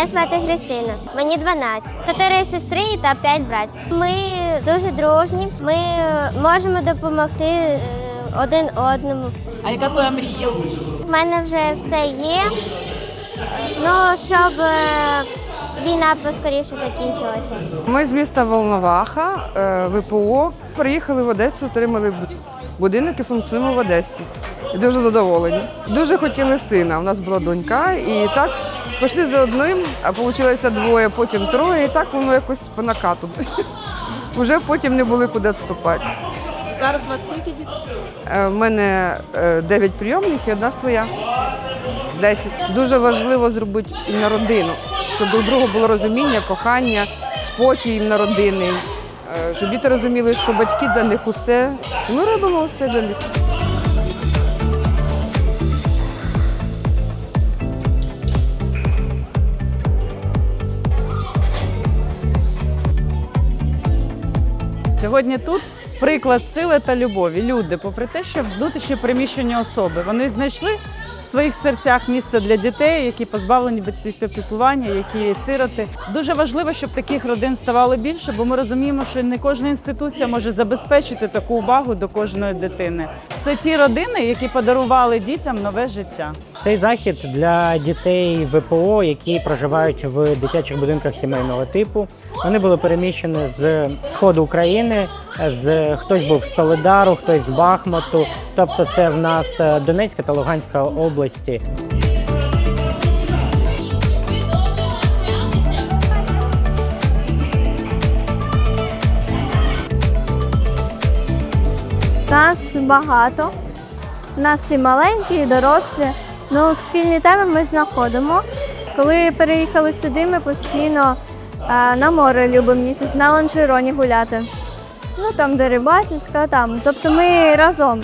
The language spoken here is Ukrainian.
Мене звати Христина. Мені 12. Чотири сестри та п'ять братів. Ми дуже дружні. Ми можемо допомогти е, один одному. А яка твоя мрія? У мене вже все є. Ну, щоб е, війна поскоріше закінчилася. Ми з міста Волноваха, е, ВПО, приїхали в Одесу, отримали будинок і функціонуємо в Одесі. І дуже задоволені. Дуже хотіли сина. У нас була донька, і так пішли за одним, а вийшло двоє, потім троє, і так воно якось по накату. Уже потім не були куди відступати. Зараз у вас скільки дітей? Е, У мене е, 9 прийомних і одна своя. 10. Дуже важливо зробити на родину, щоб у другого було розуміння, кохання, спокій на родини, е, щоб діти розуміли, що батьки для них усе. І ми робимо все для них. Сьогодні тут приклад сили та любові. Люди, попри те, що внутрішнє приміщення особи, вони знайшли в своїх серцях місце для дітей, які позбавлені батьківського піклування, які сироти. Дуже важливо, щоб таких родин ставало більше, бо ми розуміємо, що не кожна інституція може забезпечити таку увагу до кожної дитини. Це ті родини, які подарували дітям нове життя. Цей захід для дітей ВПО, які проживають в дитячих будинках сімейного типу. Вони були переміщені з сходу України. З хтось був з Солидару, хтось з Бахмуту. Тобто, це в нас е, Донецька та Луганська області. Нас багато. Нас і маленькі, і дорослі. Ну, спільні теми ми знаходимо. Коли переїхали сюди, ми постійно е, на море любимо їздити, на ланжероні гуляти. Ну там, Дерибасівська, там. Тобто ми разом.